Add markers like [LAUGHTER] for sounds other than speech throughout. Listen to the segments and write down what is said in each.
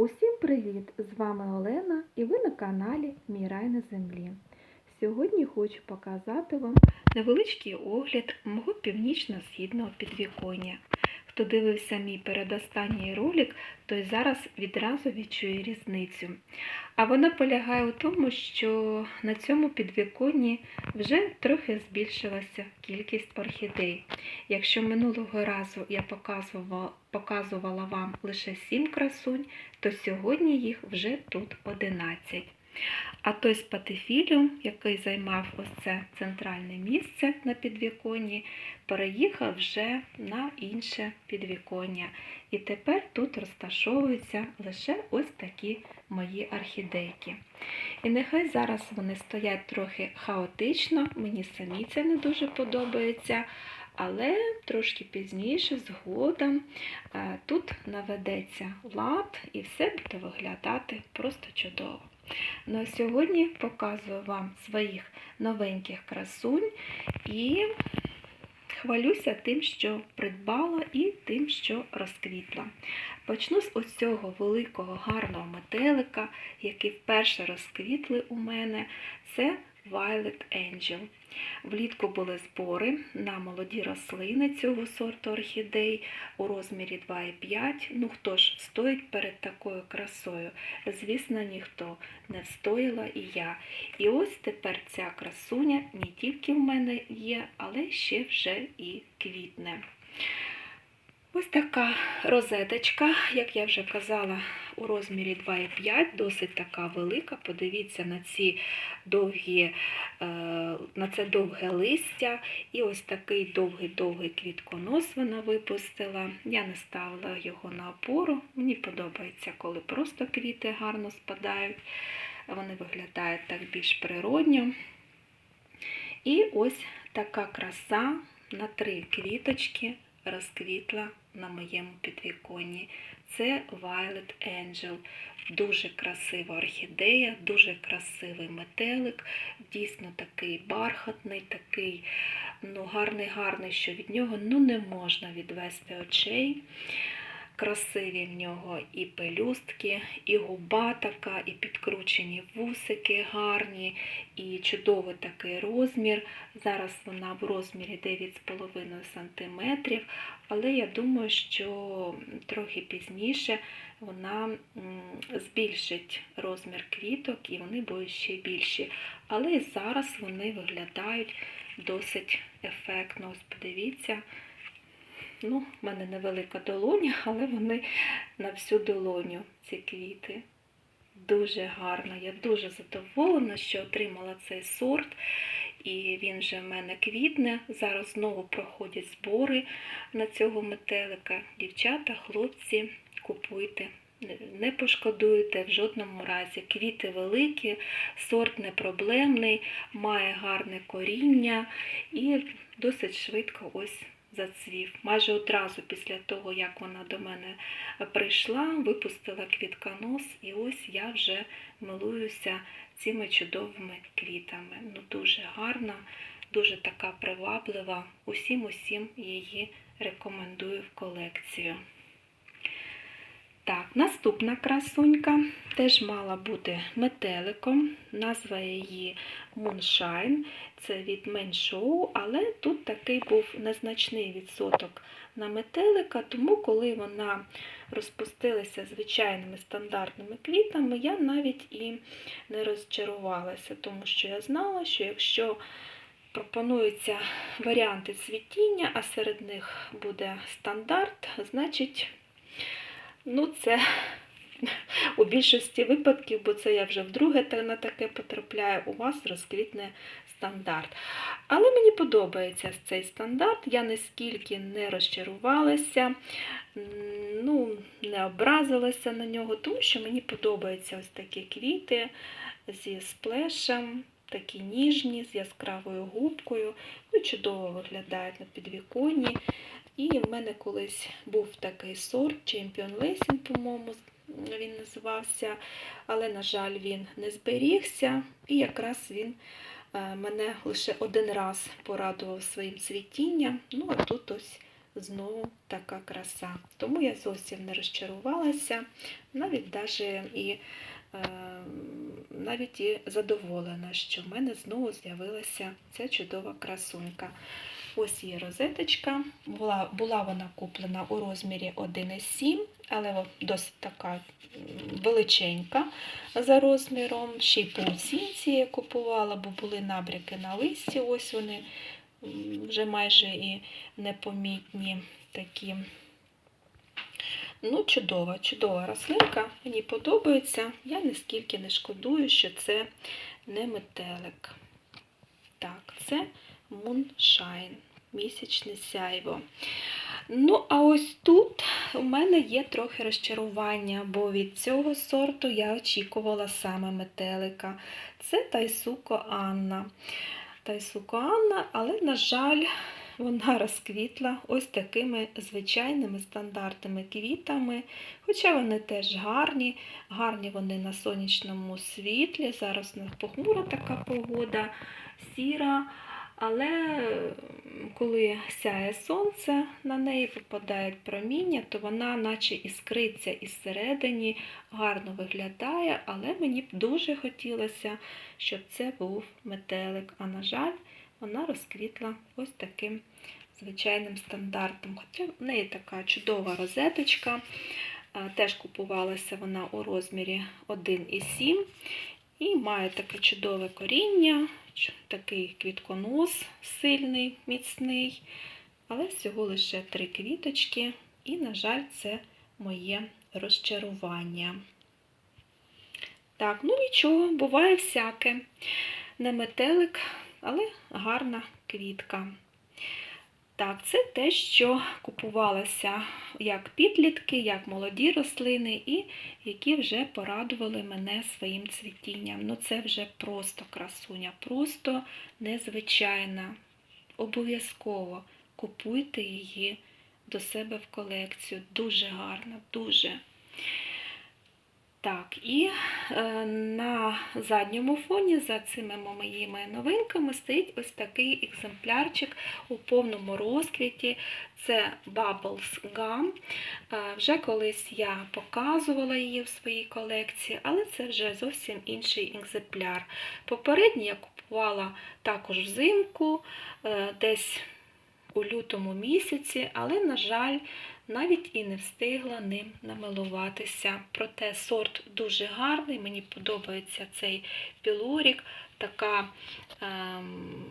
Усім привіт! З вами Олена і ви на каналі Мій рай на землі. Сьогодні хочу показати вам невеличкий огляд мого північно-східного підвіконня. Хто дивився мій передостанній ролик, той зараз відразу відчує різницю. А вона полягає у тому, що на цьому підвіконні вже трохи збільшилася кількість орхідей. Якщо минулого разу я показувала, показувала вам лише 7 красунь, то сьогодні їх вже тут 11. А той спатифіліум, який займав ось це центральне місце на підвіконні, переїхав вже на інше підвіконня. І тепер тут розташовуються лише ось такі мої орхідейки. І нехай зараз вони стоять трохи хаотично, мені самі це не дуже подобається. Але трошки пізніше, згодом, е, тут наведеться лад і все буде виглядати просто чудово. Ну а сьогодні показую вам своїх новеньких красунь і хвалюся тим, що придбала, і тим, що розквітла. Почну з ось цього великого гарного метелика, який вперше розквітли у мене. Це Violet Angel. Влітку були збори на молоді рослини цього сорту орхідей у розмірі 2,5. Ну хто ж стоїть перед такою красою? Звісно, ніхто не встояла і я. І ось тепер ця красуня не тільки в мене є, але ще вже і квітне. Ось така розеточка, як я вже казала, у розмірі 2,5, досить така велика. Подивіться на ці довгі, е, на це довге листя. І ось такий довгий-довгий квітконос вона випустила. Я не ставила його на опору. Мені подобається, коли просто квіти гарно спадають. Вони виглядають так більш природньо. І ось така краса на три квіточки розквітла на моєму підвіконні. Це Violet Angel. Дуже красива орхідея, дуже красивий метелик, дійсно такий бархатний, такий ну, гарний-гарний, що від нього ну, не можна відвести очей. Красиві в нього і пелюстки, і губа така, і підкручені вусики гарні, і чудовий такий розмір. Зараз вона в розмірі 9,5 см, але я думаю, що трохи пізніше вона збільшить розмір квіток і вони будуть ще більші. Але зараз вони виглядають досить ефектно. Ось подивіться. Ну, в мене невелика долоня, але вони на всю долоню, ці квіти. Дуже гарно. Я дуже задоволена, що отримала цей сорт. І він вже в мене квітне. Зараз знову проходять збори на цього метелика. Дівчата, хлопці, купуйте. Не пошкодуйте в жодному разі. Квіти великі, сорт непроблемний, має гарне коріння і досить швидко ось зацвів. Майже одразу після того, як вона до мене прийшла, випустила квітконос, і ось я вже милуюся цими чудовими квітами. Ну, Дуже гарна, дуже така приваблива. Усім усім її рекомендую в колекцію. Так, наступна красунька теж мала бути метеликом, назва її Moonshine, це від Меншоу, але тут такий був незначний відсоток на метелика, тому коли вона розпустилася звичайними стандартними квітами, я навіть і не розчарувалася, тому що я знала, що якщо пропонуються варіанти цвітіння, а серед них буде стандарт, значить. Ну, це [LAUGHS] у більшості випадків, бо це я вже вдруге на таке потрапляю, у вас розквітне стандарт. Але мені подобається цей стандарт, я наскільки не розчарувалася, ну, не образилася на нього, тому що мені подобаються ось такі квіти зі сплешем. Такі ніжні, з яскравою губкою, ну, чудово виглядають на підвіконні. І в мене колись був такий сорт, Champion Lessing, по-моєму, він називався, але, на жаль, він не зберігся. І якраз він е, мене лише один раз порадував своїм цвітінням. Ну, а тут ось знову така краса. Тому я зовсім не розчарувалася, навіть даже і, е, навіть і задоволена, що в мене знову з'явилася ця чудова красунька. Ось є розеточка. Була, була вона куплена у розмірі 1,7, але досить така величенька за розміром. Ще й по оцінці я купувала, бо були набряки на листі. Ось вони вже майже і непомітні такі. Ну, чудова, чудова рослинка. Мені подобається. Я ніскільки не шкодую, що це не метелик. Так, це Moonshine, місячне сяйво. Ну, а ось тут у мене є трохи розчарування, бо від цього сорту я очікувала саме метелика. Це Тайсуко Анна. Тайсуко Анна, але, на жаль, вона розквітла ось такими звичайними стандартними квітами. Хоча вони теж гарні, гарні вони на сонячному світлі. Зараз у нас похмура така погода, сіра. Але коли сяє сонце, на неї попадають проміння, то вона наче іскриться із середині, гарно виглядає, але мені б дуже хотілося, щоб це був метелик. А на жаль, вона розквітла ось таким звичайним стандартом. Хоча в неї така чудова розеточка. Е, Теж купувалася вона у розмірі 1,7 і має таке чудове коріння, такий квітконос сильний, міцний, але всього лише три квіточки, і, на жаль, це моє розчарування. Так, ну нічого, буває всяке. Не метелик, але гарна квітка. Так, це те, що купувалося як підлітки, як молоді рослини, і які вже порадували мене своїм цвітінням. Ну, це вже просто красуня, просто незвичайна. Обов'язково купуйте її до себе в колекцію. Дуже гарна, дуже. Так, і е, на задньому фоні за цими моїми новинками стоїть ось такий екземплярчик у повному розквіті. Це Bubbles Gum. Е, вже колись я показувала її в своїй колекції, але це вже зовсім інший екземпляр. Попередній я купувала також взимку, е, десь у лютому місяці, але, на жаль, навіть і не встигла ним намилуватися. Проте сорт дуже гарний, мені подобається цей пілорік, така, ем,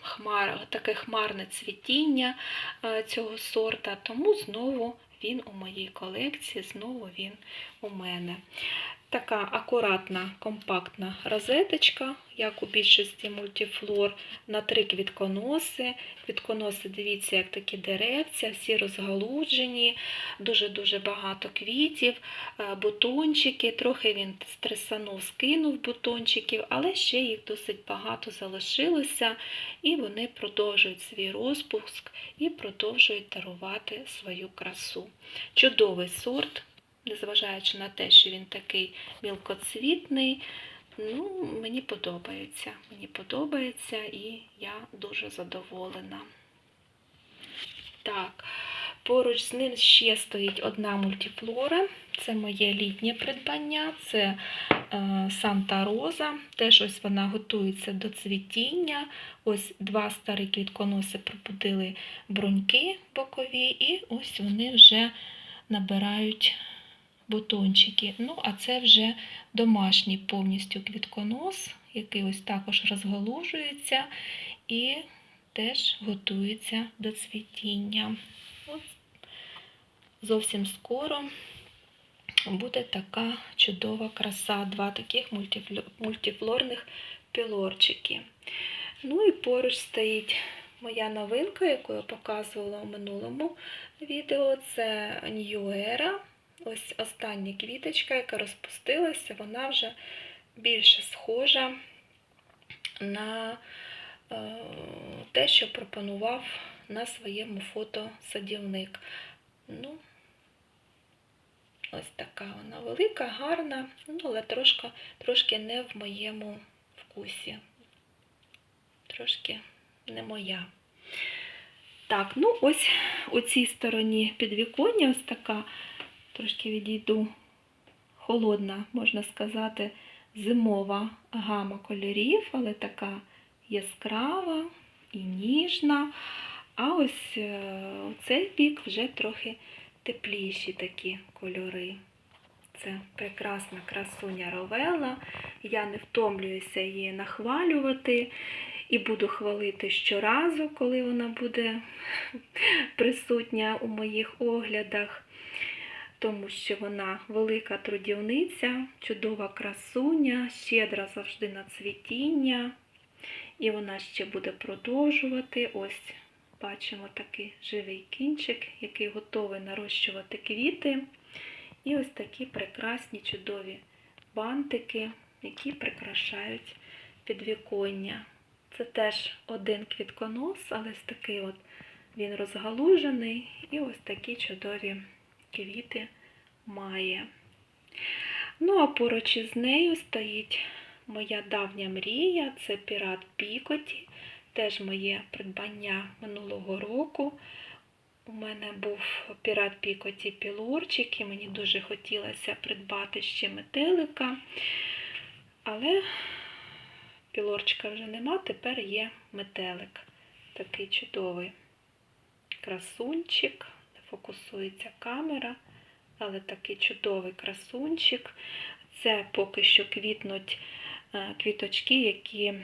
хмар, таке хмарне цвітіння е, цього сорта, тому знову він у моїй колекції, знову він у мене. Така акуратна, компактна розеточка, як у більшості мультифлор, на три квітконоси. Квітконоси, дивіться, як такі деревця, всі розгалуджені, дуже-дуже багато квітів, е, бутончики. Трохи він стресанув, скинув бутончиків, але ще їх досить багато залишилося, і вони продовжують свій розпуск і продовжують дарувати свою красу. Чудовий сорт, незважаючи на те, що він такий мілкоцвітний. Ну, мені подобається. Мені подобається і я дуже задоволена. Так, поруч з ним ще стоїть одна мультифлора. Це моє літнє придбання, це е, Санта Роза. Теж ось вона готується до цвітіння. Ось два старі квітконоси пробудили бруньки бокові, і ось вони вже набирають бутончики. Ну, а це вже домашній повністю квітконос, який ось також розгалужується і теж готується до цвітіння. От зовсім скоро буде така чудова краса, два таких мультифлорних пілорчики. Ну і поруч стоїть моя новинка, яку я показувала у минулому відео. Це Era. Ось остання квіточка, яка розпустилася, вона вже більше схожа на е, те, що пропонував на своєму фото садівник. Ну, ось така вона велика, гарна, ну, але трошки, трошки не в моєму вкусі. Трошки не моя. Так, ну ось у цій стороні підвіконня ось така, трошки відійду, холодна, можна сказати, зимова гама кольорів, але така яскрава і ніжна. А ось е, у цей бік вже трохи тепліші такі кольори. Це прекрасна красуня Ровела. Я не втомлююся її нахвалювати і буду хвалити щоразу, коли вона буде [LAUGHS] присутня у моїх оглядах, тому що вона велика трудівниця, чудова красуня, щедра завжди на цвітіння. І вона ще буде продовжувати. Ось бачимо такий живий кінчик, який готовий нарощувати квіти. І ось такі прекрасні чудові бантики, які прикрашають підвіконня. Це теж один квітконос, але ось такий от він розгалужений, і ось такі чудові квіти має. Ну, а поруч із нею стоїть моя давня мрія це пірат Пікоті, теж моє придбання минулого року. У мене був пірат Пікоті пілорчик, і мені дуже хотілося придбати ще метелика. Але пілорчика вже нема, тепер є метелик. Такий чудовий красунчик, фокусується камера, але такий чудовий красунчик. Це поки що квітнуть е, квіточки, які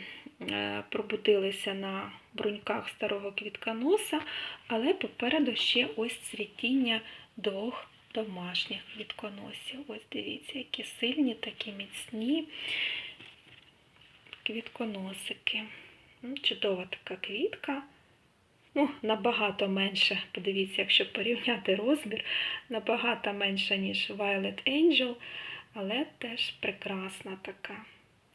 е, пробудилися на бруньках старого квітконоса, але попереду ще ось цвітіння двох домашніх квітконосів. Ось дивіться, які сильні, такі міцні квітконосики. Чудова така квітка. Ну, набагато менше, подивіться, якщо порівняти розмір, набагато менша, ніж Violet Angel, але теж прекрасна така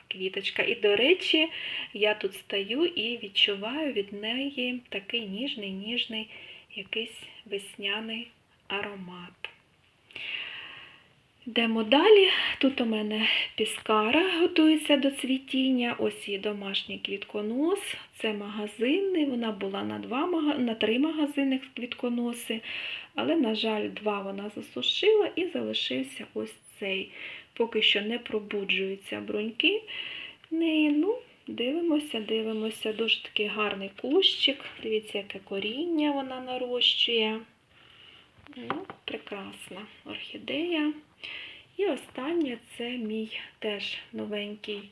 квіточка. І, до речі, я тут стою і відчуваю від неї такий ніжний, ніжний якийсь весняний аромат. Йдемо далі. Тут у мене піскара готується до цвітіння. Ось її домашній квітконос. Це магазинний. Вона була на два, на три магазини квітконоси, але, на жаль, два вона засушила і залишився ось цей. Поки що не пробуджуються бруньки. неї. Ну, Дивимося, дивимося. Дуже такий гарний кущик. Дивіться, яке коріння вона нарощує. Ну, Прекрасна орхідея. І останнє це мій теж новенький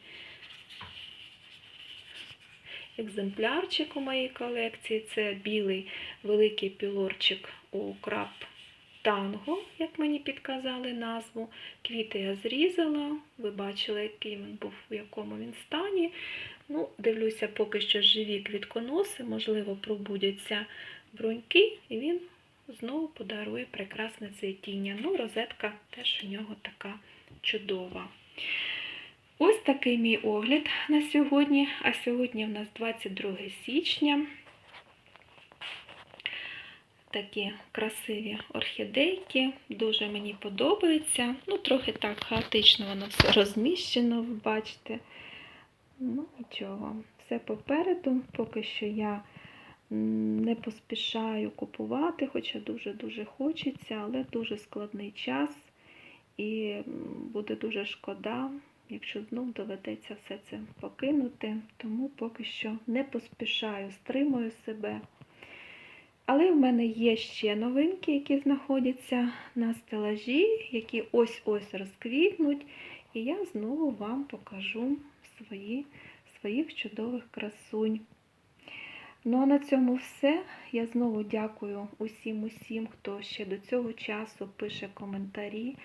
екземплярчик у моїй колекції. Це білий великий пілорчик у краб танго, як мені підказали назву. Квіти я зрізала, ви бачили, який він був, в якому він стані. Ну, Дивлюся, поки що живі квітконоси, можливо, пробудяться бруньки, і він знову подарує прекрасне цвітіння. Ну, розетка теж у нього така чудова. Ось такий мій огляд на сьогодні. А сьогодні в нас 22 січня. Такі красиві орхідейки, дуже мені подобається. Ну, трохи так хаотично воно все розміщено, ви бачите. Ну, нічого, все попереду, поки що я не поспішаю купувати, хоча дуже-дуже хочеться, але дуже складний час і буде дуже шкода, якщо знов доведеться все це покинути. Тому поки що не поспішаю, стримую себе. Але в мене є ще новинки, які знаходяться на стелажі, які ось-ось розквітнуть. І я знову вам покажу свої, своїх чудових красунь. Ну а на цьому все. Я знову дякую усім, усім, хто ще до цього часу пише коментарі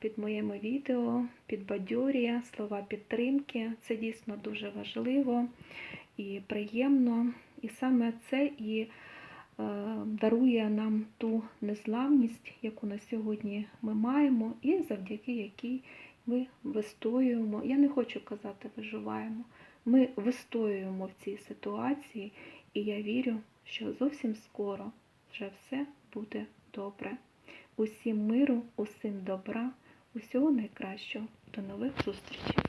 під моїми відео, підбадьорює, слова підтримки. Це дійсно дуже важливо і приємно. І саме це і дарує нам ту незламність, яку на сьогодні ми маємо, і завдяки якій ми вистоюємо. Я не хочу казати, виживаємо. Ми вистоюємо в цій ситуації, і я вірю, що зовсім скоро вже все буде добре. Усім миру, усім добра, усього найкращого. До нових зустрічей!